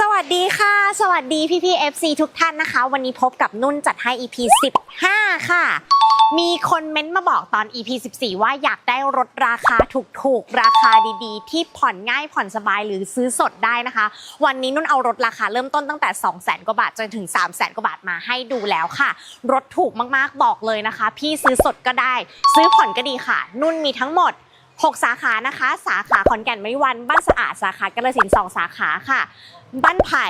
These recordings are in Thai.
สวัสดีค่ะ สวัสดีพี่พี่ FC ทุกท่านนะคะ วันนี้พบกับนุ่นจัดให้ EP 15 ค่ะ มีคนเม้นต์มาบอกตอน EP 14 ว่าอยากได้รถราคาถูกๆ ราคาดีๆ ที่ผ่อนง่ายผ่อนสบายหรือซื้อสดได้นะคะ วันนี้นุ่นเอารถราคาเริ่มต้นตั้งแต่ 200,000 กว่าบาทจนถึง 300,000 กว่าบาทมาให้ดูแล้วค่ะ รถถูกมากๆบอกเลยนะคะ พี่ซื้อสดก็ได้ ซื้อผ่อนก็ดีค่ะ นุ่นมีทั้งหมด 6 สาขานะคะ สาขาขอนแก่นไม่วัน บ้านสะอาด สาขากระสินสองสาขาค่ะ บ้านไผ่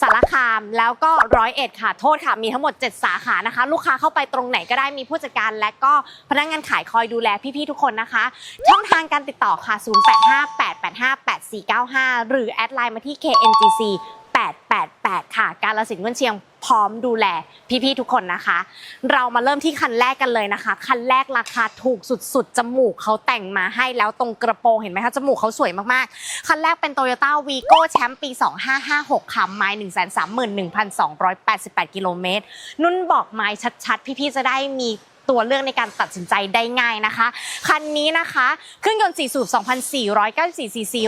สารคามแล้วก็ร้อยเอ็ดค่ะ โทษค่ะ มีทั้งหมด 7 สาขานะคะ ลูกค้าเข้าไปตรงไหนก็ได้มีผู้จัดการและก็พนักงานขายคอยดูแลพี่ ๆ ทุกคนนะคะ ช่องทางการติดต่อค่ะ 0858858495 หรือแอดไลน์มาที่ KNGC 888 ค่ะ การละสินเงินเชียงพร้อมดูแลพี่ๆทุกคนนะคะ เรามาเริ่มที่คันแรกกันเลยนะคะ คันแรกราคาถูกสุดๆ จมูกเขาแต่งมาให้แล้วตรงกระโปรงเห็นไหมคะ จมูกเขาสวยมากๆ คันแรกเป็น Toyota Vigo แชมป์ปี 2556ค่ะไมล์131,288 กิโลเมตรนุ่นบอกไมล์ชัดๆ พี่ๆจะได้มี ตัวเลือกในการตัดสินใจได้ง่ายนะคะ คันนี้นะคะเครื่องยนต์4สูบ2,494ซีซี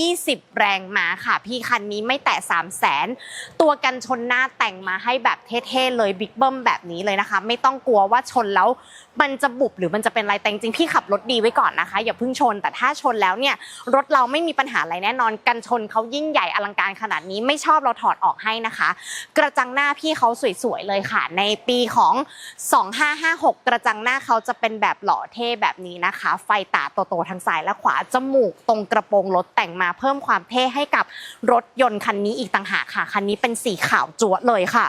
120 แรงม้าค่ะ พี่คันนี้ไม่แตะ3 0 0แสนตัวกันชนหน้าแต่งมาให้แบบเท่ๆเลยบิ๊กเบิ้มแบบนี้เลยนะคะ ไม่ต้องกลัวว่าชนแล้วมันจะบุบหรือมันจะเป็นอะไรแต่จริงพี่ขับรถดีไว้ก่อนนะคะ อย่าเพิ่งชนแต่ถ้าชนแล้วเนี่ยรถเราไม่มีปัญหาอะไรแน่นอน กันชนเขายิ่งใหญ่อลังการขนาดนี้ไม่ชอบเราถอดออกให้นะคะ กระจังหน้าพี่เขาสวยๆเลยค่ะ ในปีของ 2556กระจังหน้าเขาจะเป็นแบบหล่อเท่แบบนี้นะคะ ไฟตาโตๆทางซ้ายและขวา จมูกตรงกระโปรงรถแต่งมาเพิ่มความเท่ให้กับรถยนต์คันนี้อีกต่างหากค่ะ คันนี้เป็นสีขาวจั๊วเลยค่ะ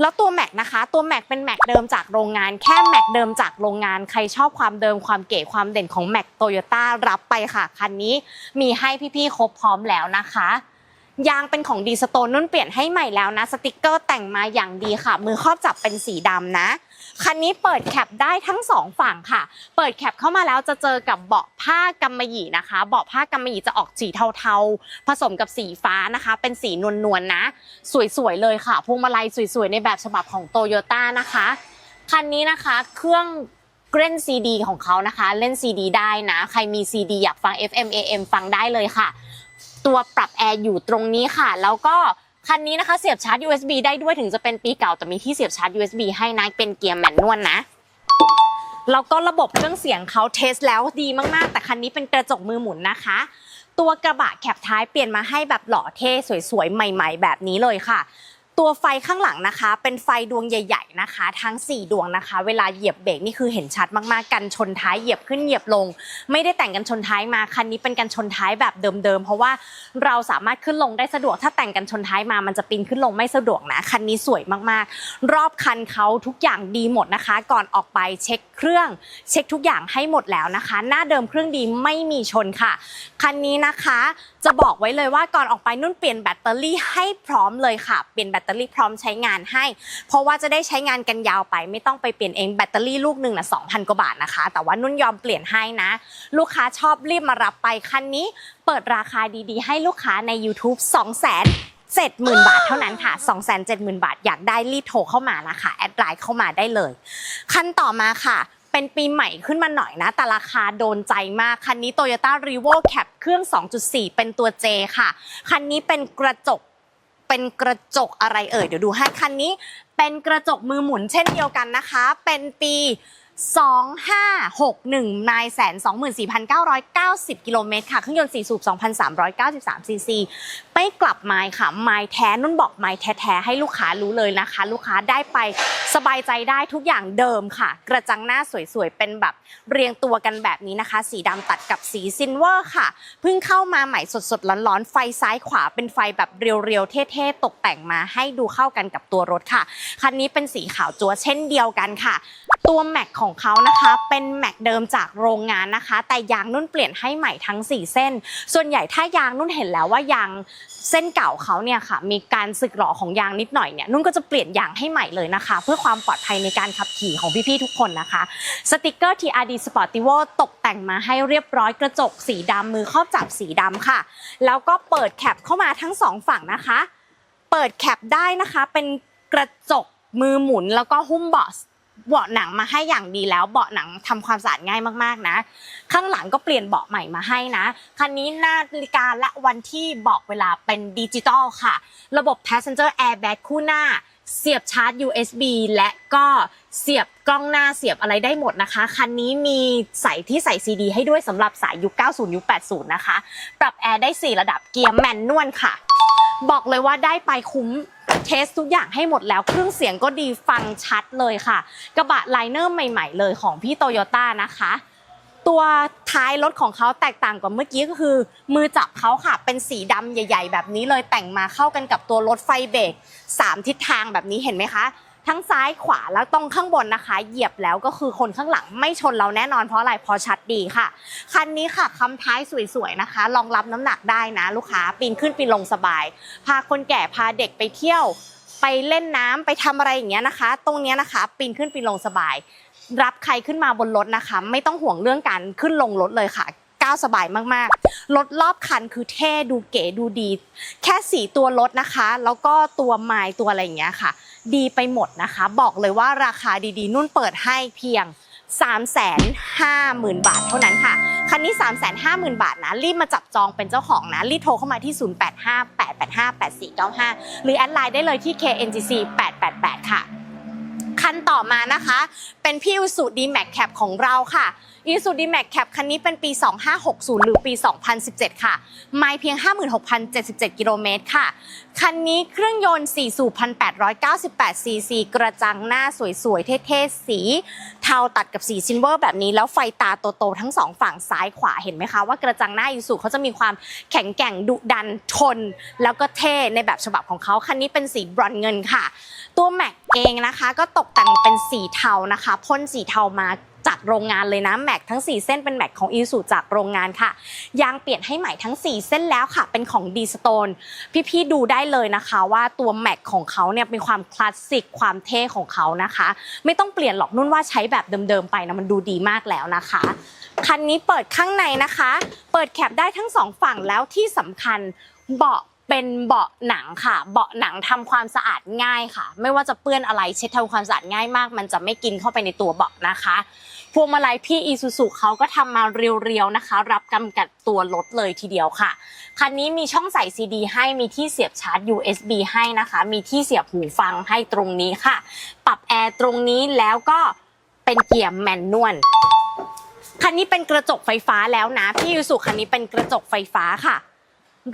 แล้วตัวแม็กนะคะ ตัวแม็กเป็นแม็กเดิมจากโรงงาน แค่แม็กเดิมจากโรงงาน ใครชอบความเดิมความเก๋ความเด่นของแม็กโตโยต้ารับไปค่ะ คันนี้มีให้พี่ๆครบพร้อมแล้วนะคะ ยางเป็นของดีสโตนนุ่นเปลี่ยนให้ใหม่แล้วนะ สติกเกอร์แต่งมาอย่างดีค่ะ มือครอบจับเป็นสีดำนะ คันนี้เปิดแคปได้ทั้งสองฝั่งค่ะ เปิดแคปเข้ามาแล้วจะเจอกับเบาะผ้ากำมะหยี่นะคะ เบาะผ้ากำมะหยี่จะออกสีเทาๆ ผสมกับสีฟ้านะคะ เป็นสีนวลๆนะ สวยๆเลยค่ะ พวงมาลัยสวยๆ ในแบบฉบับของโตโยต้านะคะ คันนี้นะคะเครื่องเล่นซีดีของเขานะคะ เล่นซีดีได้นะ ใครมีซีดีอยากฟัง FM AM ฟังได้เลยค่ะ ตัวปรับแอร์อยู่ตรงนี้ค่ะ แล้วก็ คันนี้นะคะเสียบชาร์จ USB ได้ด้วยถึงจะเป็นปีเก่าแต่มีที่เสียบชาร์จ USB ให้นะเป็นเกียร์แมนนวลนะแล้วก็ระบบเครื่องเสียงเขาเทสแล้วดีมากๆ แต่คันนี้เป็นกระจกมือหมุนนะคะ ตัวกระบะแคปท้ายเปลี่ยนมาให้แบบหล่อเท่สวยๆ ใหม่ ๆ แบบนี้เลยค่ะ ตัวไฟข้างหลังนะคะ เป็นไฟดวงใหญ่ๆนะคะ ทั้ง 4 ดวงนะคะ เวลาเหยียบเบรกนี่คือเห็นชัดมากๆกันชนท้ายเหยียบขึ้นเหยียบลง ไม่ได้แต่งกันชนท้ายมาคันนี้เป็นกันชนท้ายแบบเดิมๆเพราะว่าเราสามารถขึ้นลงได้สะดวก ถ้าแต่งกันชนท้ายมามันจะปีนขึ้นลงไม่สะดวกนะคันนี้สวยมากๆ รอบคันเขาทุกอย่างดีหมดนะคะ ก่อนออกไปเช็คเครื่อง เช็คทุกอย่างให้หมดแล้วนะคะ หน้าเดิมเครื่องดีไม่มีชนค่ะคันนี้นะคะ จะบอกไว้เลยว่าก่อนออกไปนุ่นเปลี่ยนแบตเตอรี่ให้พร้อมเลยค่ะ เปลี่ยนแบตเตอรี่พร้อมใช้งานให้ เพราะว่าจะได้ใช้งานกันยาวไป ไม่ต้องไปเปลี่ยนเองแบตเตอรี่ลูกหนึ่งนะ2,000กว่าบาทนะคะ แต่ว่านุ่นยอมเปลี่ยนให้นะ ลูกค้าชอบรีบมารับไปคันนี้ เปิดราคาดีๆ ให้ลูกค้าใน YouTube 2 0 0 0 0 70,000 บาทเท่านั้นค่ะ270,000 บาท อยากได้รีบโทรเข้ามานะคะ แอดไลน์เข้ามาได้เลยคันต่อมาค่ะ เป็นปีใหม่ขึ้นมาหน่อยนะ แต่ราคาโดนใจมาก คันนี้ Toyota r e v o Cap เครื่อง 2.4 เป็นตัว J ค่ะ คันนี้เป็นกระจกเป็นกระจกอะไรเอ่ยเดี๋ยวดูให้คันนี้ เป็นกระจกมือหมุนเช่นเดียวกันนะคะ เป็นปี 2561นายแสน24,990 กิโลเมตรค่ะ เครื่องยนต์4สูบ2,393ซีซีไม่กลับไม้ค่ะ ไม้แท้นุ่นบอกไม้แท้ๆให้ลูกค้ารู้เลยนะคะ ลูกค้าได้ไปสบายใจได้ทุกอย่างเดิมค่ะ กระจังหน้าสวยๆ เป็นแบบเรียงตัวกันแบบนี้นะคะ สีดำตัดกับสีซินเวอร์ค่ะ เพิ่งเข้ามาใหม่สดๆ ร้อนๆ ไฟซ้ายขวาเป็นไฟแบบเรียวๆ เท่ๆ ตกแต่งมาให้ดูเข้ากันกับตัวรถค่ะ คันนี้เป็นสีขาวจัวเช่นเดียวกันค่ะ ตัวแม็กของเขานะคะ เป็นแม็กเดิมจากโรงงานนะคะ แต่ยางนุ่นเปลี่ยนให้ใหม่ทั้ง 4 เส้น ส่วนใหญ่ถ้ายางนุ่นเห็นแล้วว่ายางเส้นเก่าเขาเนี่ยค่ะ มีการสึกหรอของยางนิดหน่อยเนี่ยนุ่นก็จะเปลี่ยนยางให้ใหม่เลยนะคะ เพื่อความปลอดภัยในการขับขี่ของพี่ๆทุกคนนะคะสติกเกอร์ TRD Sportivo ตกแต่งมาให้เรียบร้อยกระจกสีดำมือครอบจับสีดำค่ะ แล้วก็เปิดแคปเข้ามาทั้งสองฝั่งนะคะ เปิดแคปได้นะคะเป็นกระจกมือหมุนแล้วก็หุ้มเบาะ เบาะหนังมาให้อย่างดีแล้วเบาะหนังทำความสะอาดง่ายมากๆนะ ข้างหลังก็เปลี่ยนเบาะใหม่มาให้นะคันนี้นานาฬิกาและวันที่บอกเวลาเป็นดิจิตอลค่ะ ระบบ passenger airbag คู่หน้า เสียบชาร์จ USB และก็เสียบกล้องหน้าเสียบอะไรได้หมดนะคะ คันนี้มีใส่ที่ใส่ CD ให้ด้วยสำหรับสายยุค 90 ยุค 80 นะคะ ปรับแอร์ได้ 4 ระดับเกียร์แมนนวลค่ะ บอกเลยว่าได้ไปคุ้ม เทสทุกอย่างให้หมดแล้วเครื่องเสียงก็ดีฟังชัดเลยค่ะ กระบะไลเนอร์ใหม่ๆ เลยของพี่โตโยต้านะคะตัวท้ายรถของเขาแตกต่างกว่าเมื่อกี้ก็คือ มือจับเขาค่ะ เป็นสีดำใหญ่ ๆ แบบนี้เลยแต่งมาเข้ากันกับตัวรถไฟเบรกสามทิศทางแบบนี้เห็นไหมคะ ทั้งซ้ายขวาแล้วตรงข้างบนนะคะ เหยียบแล้วก็คือคนข้างหลังไม่ชนเราแน่นอนเพราะอะไรเพราะชัดดีค่ะ คันนี้ค่ะคำท้ายสวยๆนะคะรองรับน้ำหนักได้นะ ลูกค้าปีนขึ้นปีนลงสบาย พาคนแก่พาเด็กไปเที่ยว ไปเล่นน้ำไปทำอะไรอย่างเงี้ยนะคะ ตรงเนี้ยนะคะปีนขึ้นปีนลงสบาย รับใครขึ้นมาบนรถนะคะ ไม่ต้องห่วงเรื่องการขึ้นลงรถเลยค่ะก้าวสบายมากๆ รถรอบคันคือเท่ดูเก๋ดูดี แค่สีตัวรถนะคะ แล้วก็ตัวไม้ตัวอะไรอย่างเงี้ยค่ะ ดีไปหมดนะคะ บอกเลยว่าราคาดีๆ นุ่นเปิดให้เพียง 350,000 บาทเท่านั้นค่ะ คันนี้ 350,000 บาทนะ รีบมาจับจองเป็นเจ้าของนะ รีบโทรเข้ามาที่ 0858858495 หรือแอดไลน์ได้เลยที่ KNGC 888 ค่ะ คันต่อมานะคะ เป็นพี่อุสุดีแม็กแคปของเราค่ะ อีสุดีแม็กแคปคันนี้เป็นปี 2560 หรือปี 2017 ค่ะ ไมล์เพียง 56,077 กิโลเมตรค่ะ คันนี้เครื่องยนต์ 4 สูบ 1,898 ซีซี กระจังหน้าสวยๆ เท่ๆ สี เทาตัดกับสีซิลเวอร์แบบนี้ แล้วไฟตาโตๆ ทั้งสองฝั่งซ้ายขวาเห็นไหมคะ ว่ากระจังหน้าอีสุเขาจะมีความแข็งแกร่งดุดันทน แล้วก็เท่ในแบบฉบับของเขา คันนี้เป็นสีบรอนเงินค่ะ ตัวแม็กเองนะคะ ก็ตกแต่งเป็นสีเทานะคะพ่นสีเทามา โรงงานเลยนะแม็กทั้ง 4 เส้นเป็นแม็กของอีสุจากโรงงานค่ะ ยางเปลี่ยนให้ใหม่ทั้ง 4 เส้นแล้วค่ะ เป็นของดีสโตนพี่ๆดูได้เลยนะคะว่าตัวแม็กของเขาเนี่ยเป็นความคลาสสิกความเท่ของเขานะคะ ไม่ต้องเปลี่ยนหรอกนุ่นว่าใช้แบบเดิมๆไปนะมันดูดีมากแล้วนะคะคันนี้เปิดข้างในนะคะ เปิดแคปได้ทั้งสองฝั่งแล้วที่สำคัญเบาะเป็นเบาะหนังค่ะ เบาะหนังทำความสะอาดง่ายค่ะ ไม่ว่าจะเปื้อนอะไรเช็ดทำความสะอาดง่ายมาก มันจะไม่กินเข้าไปในตัวเบาะนะคะ พวงมาลัยพี่อีซูซูเขาก็ทำมาเรียวๆนะคะ รับกำกับตัวรถเลยทีเดียวค่ะ คันนี้มีช่องใส่ซีดีให้มีที่เสียบชาร์จ USB ให้นะคะ มีที่เสียบหูฟังให้ตรงนี้ค่ะ ปรับแอร์ตรงนี้แล้วก็เป็นเกียร์แมนนวลคันนี้เป็นกระจกไฟฟ้าแล้วนะ พี่ยูสุคันนี้เป็นกระจกไฟฟ้าค่ะ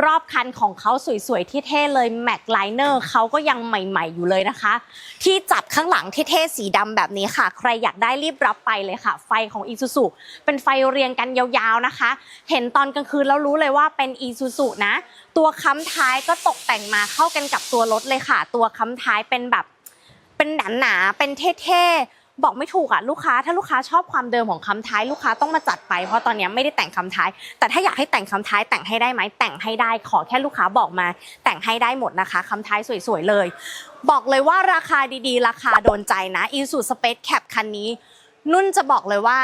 รอบคันของเขาสวยๆที่เท่เลยแม็กไลเนอร์เขาก็ยังใหม่ ๆ อยู่เลยนะคะ ที่จับข้างหลังที่เท่ๆสีดำแบบนี้ค่ะ ใครอยากได้รีบรับไปเลยค่ะ ไฟของอีซูซูเป็นไฟเรียงกันยาวๆนะคะ เห็นตอนกลางคืนแล้วรู้เลยว่าเป็นอีซูซูนะ ตัวค้ำท้ายก็ตกแต่งมาเข้ากันกับตัวรถเลยค่ะ ตัวค้ำท้ายเป็นแบบเป็นหนาๆเป็นเท่ๆ บอกไม่ถูกอะลูกค้าถ้าลูกค้าชอบความเดิมของคำท้ายลูกค้าต้องมาจัดไป เพราะตอนนี้ไม่ได้แต่งคำท้าย แต่ถ้าอยากให้แต่งคำท้ายแต่งให้ได้ไหมแต่งให้ได้ขอแค่ลูกค้าบอกมา แต่งให้ได้หมดนะคะคำท้ายสวยๆเลย บอกเลยว่าราคาดีๆ ราคาโดนใจนะ i s u z u Space Cap คันนี้ นุ่นจะบอกเลยว่า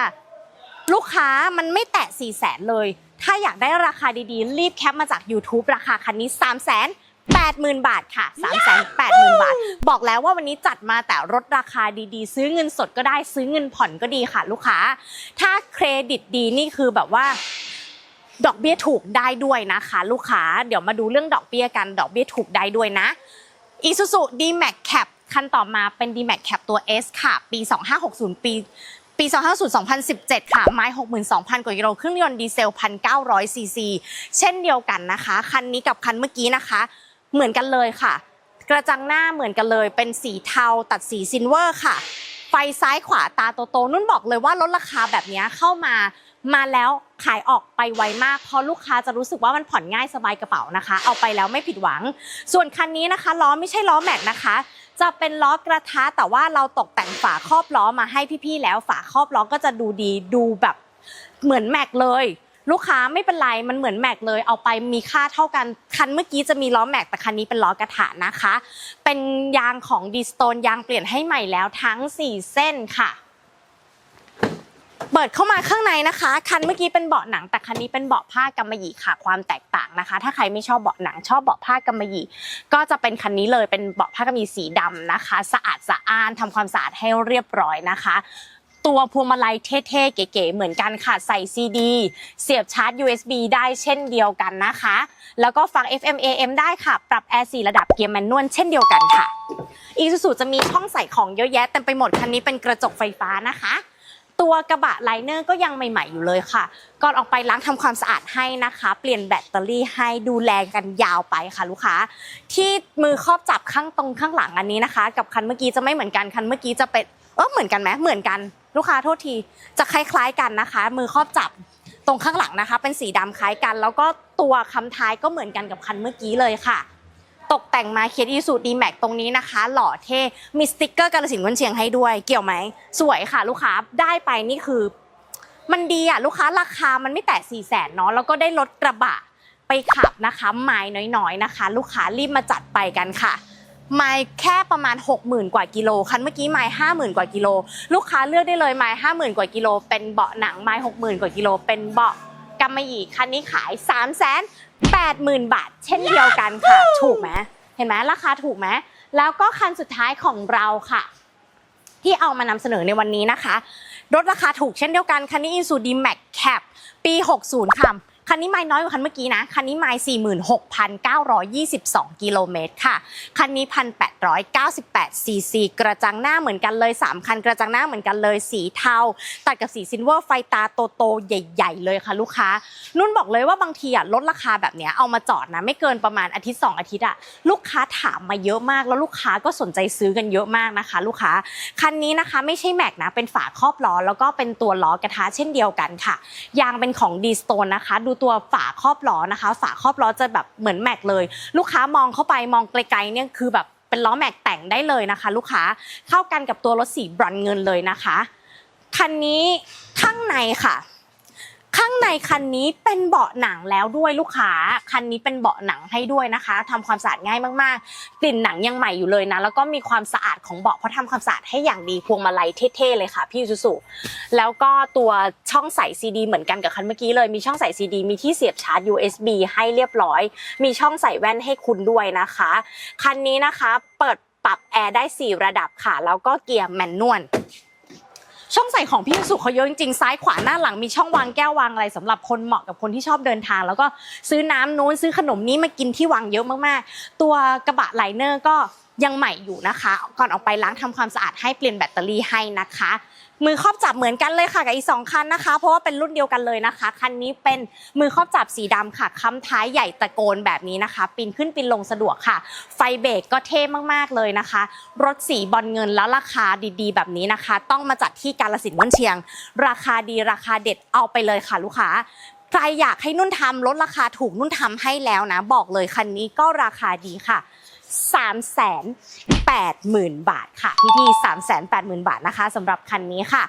ลูกค้ามันไม่แตะ4 0 0แสนเลย ถ้าอยากได้ราคาดีๆ รีบแคปมาจาก YouTube ราคาคันนี้3 0 0 0 0 0 80,000 บาทค่ะ 3 8 0 0 0 0 บาท บอกแล้วว่าวันนี้จัดมาแต่ลดราคาดีๆ ซื้อเงินสดก็ได้ซื้อเงินผ่อนก็ดีค่ะ ลูกค้า ถ้าเครดิตดีนี่คือแบบว่าดอกเบี้ยถูกได้ด้วยนะคะ ลูกค้า เดี๋ยวมาดูเรื่องดอกเบี้ยกัน ดอกเบี้ยถูกได้ด้วยนะ Isuzu D-Max Cap คันต่อมาเป็น D-Max Cap ตัว S ค่ะ ปี 2560 ปีปี 250 2017 ค่ะ ไม้ 62,000 กว่ากิโล เครื่องยนต์ดีเซล 1,900 ซีซี เช่นเดียวกันนะคะ คันนี้กับคันเมื่อกี้นะคะ เหมือนกันเลยค่ะ กระจังหน้าเหมือนกันเลย เป็นสีเทาตัดสีซิลเวอร์ค่ะ ไฟซ้ายขวาตาโตๆนุ่นบอกเลยว่าลดราคาแบบนี้เข้ามามาแล้วขายออกไปไวมากเพราะลูกค้าจะรู้สึกว่ามันผ่อนง่ายสบายกระเป๋านะคะ เอาไปแล้วไม่ผิดหวัง ส่วนคันนี้นะคะล้อไม่ใช่ล้อแม็กนะคะ จะเป็นล้อกระทะแต่ว่าเราตกแต่งฝาครอบล้อมาให้พี่ๆแล้วฝาครอบล้อก็จะดูดีดูแบบเหมือนแม็กเลย ลูกค้าไม่เป็นไรมันเหมือนแม็กเลยเอาไปมีค่าเท่ากันคันเมื่อกี้จะมีล้อแม็กแต่คันนี้เป็นล้อกระถานะคะ เป็นยางของดีสโตนยางเปลี่ยนให้ใหม่แล้วทั้ง 4 เส้นค่ะเปิดเข้ามาข้างในนะคะ คันเมื่อกี้เป็นเบาะหนัง แต่คันนี้เป็นเบาะผ้ากำมะหยี่ค่ะ ความแตกต่างนะคะ ถ้าใครไม่ชอบเบาะหนังชอบเบาะผ้ากำมะหยี่ก็จะเป็นคันนี้เลยเป็นเบาะผ้ากำมะหยี่สีดำนะคะ สะอาดสะอ้านทำความสะอาดให้เรียบร้อยนะคะ ตัวพวงมาลัยเท่ๆ เก๋ๆเหมือนกันค่ะใส่ซีดีเสียบชาร์จ USB ได้เช่นเดียวกันนะคะ แล้วก็ฟัง FM AM ได้ค่ะ ปรับแอร์4ระดับเกียร์แมนนวลเช่นเดียวกันค่ะอีซูซูจะมีช่องใส่ของเยอะแยะเต็มไปหมดคันนี้เป็นกระจกไฟฟ้านะคะตัวกระบะไลเนอร์ก็ยังใหม่ๆอยู่เลยค่ะ ก่อนออกไปล้างทำความสะอาดให้นะคะ เปลี่ยนแบตเตอรี่ให้ดูแลกันยาวไปค่ะลูกค้า ที่มือครอบจับข้างตรงข้างหลังอันนี้นะคะ กับคันเมื่อกี้จะไม่เหมือนกันคันเมื่อกี้จะเป็นเออเหมือนกันไหมเหมือนกัน ลูกค้าโทษทีจะคล้ายๆกันนะคะ มือครอบจับตรงข้างหลังนะคะ เป็นสีดำคล้ายกัน แล้วก็ตัวคำท้ายก็เหมือนกันกับคันเมื่อกี้เลยค่ะ ตกแต่งมาเคียดอีสูดีแม็กตรงนี้นะคะ หล่อเท่มีสติกเกอร์กาลสินวันเชียงให้ด้วย เกี่ยวไหม สวยค่ะ ลูกค้าได้ไปนี่คือ มันดีอะลูกค้าราคามันไม่แตะ4ี่แสนเนาะแล้วก็ได้รถกระบะไปขับนะคะไม้น้อยๆนะคะ ลูกค้ารีบมาจัดไปกันค่ะ ไม้แค่ประมาณ 60,000 กว่ากิโล คันเมื่อกี้ไม้50,000กว่ากิโล ลูกค้าเลือกได้เลยไม้50,000กว่ากิโล เป็นเบาะหนังไม้60,000กว่ากิโล เป็นเบาะกำมะหยี่คันนี้ขาย3 8 0 0 0 0บาท เช่นเดียวกันค่ะ ถูกไหมเห็นไหมราคาถูกไหมแล้วก็คันสุดท้ายของเราค่ะ ที่เอามานำเสนอในวันนี้นะคะ รถราคาถูกเช่นเดียวกันคันนี้ Isuzu D-Max Cap ปี 60ค่ะ คันนี้ไม้น้อยกว่าคันเมื่อกี้นะ คันนี้ไม้46,922 กิโลเมตรค่ะ คันนี้ 1,898ซีซีกระจังหน้าเหมือนกันเลย 3 คันกระจังหน้าเหมือนกันเลยสีเทา ตัดกับสีซิลเวอร์ไฟตาโตๆใหญ่ ๆ เลยค่ะลูกค้า นุ่นบอกเลยว่าบางทีอะลดราคาแบบเนี้ยเอามาจอดนะไม่เกินประมาณอาทิตย์ 2 อาทิตย์อะลูกค้าถามมาเยอะมาก แล้วลูกค้าก็สนใจซื้อกันเยอะมากนะคะ ลูกค้าคันนี้นะคะไม่ใช่แม็กนะเป็นฝาครอบล้อแล้วก็เป็นตัวล้อกระทะเช่นเดียวกันค่ะยางเป็นของดีสโตนนะคะดูตัวฝาครอบล้อนะคะ ฝาครอบล้อจะแบบเหมือนแม็กเลย ลูกค้ามองเข้าไปมองไกลๆเนี่ยคือแบบเป็นล้อแม็กแต่งได้เลยนะคะ ลูกค้าเข้ากันกับตัวรถสีบรอนเงินเลยนะคะคันนี้ข้างในค่ะ ข้างในคันนี้เป็นเบาะหนังแล้วด้วยลูกค้า คันนี้เป็นเบาะหนังให้ด้วยนะคะทำความสะอาดง่ายมากๆ กลิ่นหนังยังใหม่อยู่เลยนะ แล้วก็มีความสะอาดของเบาะเพราะทำความสะอาดให้อย่างดีพวงมาลัยเท่ๆเลยค่ะ พี่ซูซูแล้วก็ตัวช่องใส่ซีดีเหมือนกันกับคันเมื่อกี้เลยมีช่องใส่ซีดีมีที่เสียบชาร์จ USB ให้เรียบร้อย มีช่องใส่แว่นให้คุณด้วยนะคะ คันนี้นะคะเปิดปรับแอร์ได้ 4 ระดับค่ะ แล้วก็เกียร์แมนนวล ช่องใส่ของพี่สุเขาเยอะจริงๆซ้ายขวาหน้าหลังมีช่องวางแก้ววางอะไรสำหรับคนเหมาะกับคนที่ชอบเดินทาง แล้วก็ซื้อน้ำนู้นซื้อขนมนี้มากินที่วางเยอะมากๆ ตัวกระบะไลเนอร์ก็ยังใหม่อยู่นะคะ ก่อนออกไปล้างทำความสะอาดให้เปลี่ยนแบตเตอรี่ให้นะคะ มือครอบจับเหมือนกันเลยค่ะกับอีกสองคันนะคะ เพราะว่าเป็นรุ่นเดียวกันเลยนะคะ คันนี้เป็นมือครอบจับสีดำค่ะค้ำท้ายใหญ่ตะโกนแบบนี้นะคะ ปีนขึ้นปีนลงสะดวกค่ะ ไฟเบรกก็เท่มากๆเลยนะคะ รถสีบอลเงินแล้วราคาดีๆ แบบนี้นะคะ ต้องมาจัดที่กาลสินธุ์ม่วนเชียง ราคาดีราคาเด็ดเอาไปเลยค่ะลูกค้าใครอยากให้นุ่นทำลดราคาถูกนุ่นทำให้แล้วนะ บอกเลยคันนี้ก็ราคาดีค่ะ 3 8 0 0 0 0 บาทค่ะพี่พี่ๆ3 8 0 0 0 0 บาทนะคะสำหรับคันนี้ค่ะ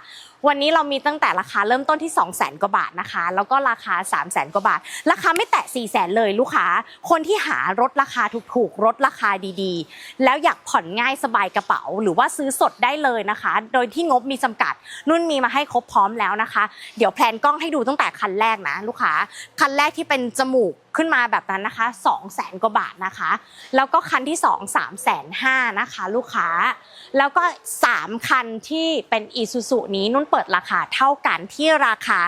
วันนี้เรามีตั้งแต่ราคาเริ่มต้นที่ 2 0 0 0 0 0 กว่าบาทนะคะ แล้วก็ราคา 3 0 0 0 0 0 กว่าบาท ราคาไม่แตะ 4 0 0 0 0 เลยลูกค้า คนที่หารถราคาถูกๆ รถราคาดีๆ แล้วอยากผ่อนง่ายสบายกระเป๋า หรือว่าซื้อสดได้เลยนะคะ โดยที่งบมีจำกัด นุ่นมีมาให้ครบพร้อมแล้วนะคะ เดี๋ยวแพลนกล้องให้ดูตั้งแต่คันแรกนะ ลูกค้า คันแรกที่เป็นจมูกขึ้นมาแบบนั้นนะคะ 2 0 0 0 0 0กว่าบาทนะคะ แล้วก็คันที่ 2 3 5 0 0 0นะคะ ลูกค้า แล้วก็ 3 คันที่เป็น i s u z u นี้นุ่นเปิดราคาเท่ากันที่ราคา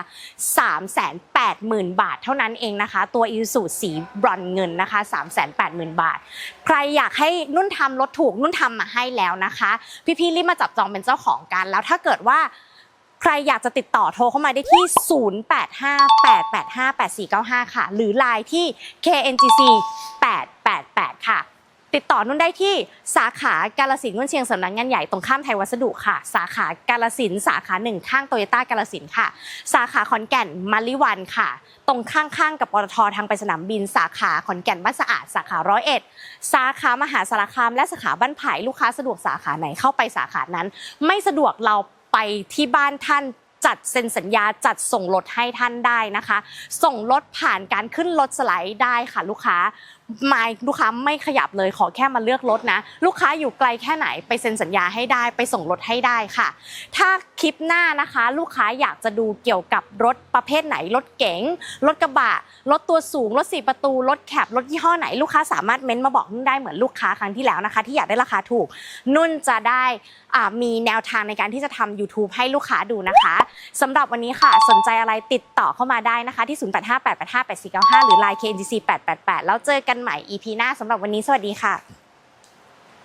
380,000 บาทเท่านั้นเองนะคะ ตัว i s u z u สีบรอนเงินนะคะ 380,000 บาท ใครอยากให้นุ่นทำรถถูกนุ่นทำมาให้แล้วนะคะ พี่ๆรีบมาจับจองเป็นเจ้าของกัน แล้วถ้าเกิดว่าใครอยากจะติดต่อโทรเข้ามาได้ที่ 0858858495 ค่ะ หรือ Line ที่ KNGC 888 ค่ะ ติดต่อนุ่นได้ที่สาขากาลสินธุ์นุ่นเชียงสำนักงานใหญ่ตรงข้ามไทยวัสดุค่ะ สาขากาลสินธุ์สาขาหนึ่งข้างโตโยต้ากาลสินธุ์ค่ะ สาขาขอนแก่นมาริวันค่ะ ตรงข้างๆกับปตททางไปสนามบิน สาขาขอนแก่นบ้านสะอาด สาขาร้อยเอ็ดสาขามหาสารคาม และสาขาบ้านไผ่ลูกค้าสะดวกสาขาไหนเข้าไปสาขานั้น ไม่สะดวกเราไปที่บ้านท่านจัดเซ็นสัญญาจัดส่งรถให้ท่านได้นะคะ ส่งรถผ่านการขึ้นรถสไลด์ได้ค่ะลูกค้า ไมล์ลูกค้าไม่ขยับเลยขอแค่มาเลือกรถนะ ลูกค้าอยู่ไกลแค่ไหนไปเซ็นสัญญาให้ได้ไปส่งรถให้ได้ค่ะ ถ้าคลิปหน้านะคะ ลูกค้าอยากจะดูเกี่ยวกับรถประเภทไหน รถเก๋งรถกระบะ รถตัวสูง รถสี่ประตู รถแคบรถยี่ห้อไหนลูกค้าสามารถเม้นต์มาบอกนุ่นได้เหมือนลูกค้าครั้งที่แล้วนะคะ ที่อยากได้ราคาถูก นุ่นจะได้มีแนวทางในการที่จะทำ YouTube ให้ลูกค้าดูนะคะสำหรับวันนี้ค่ะ สนใจอะไรติดต่อเข้ามาได้นะคะที่ 0858858495 หรือ Line KNGC 888 แล้วเจอกันกันใหม่ EP หน้าสำหรับวันนี้สวัสดีค่ะ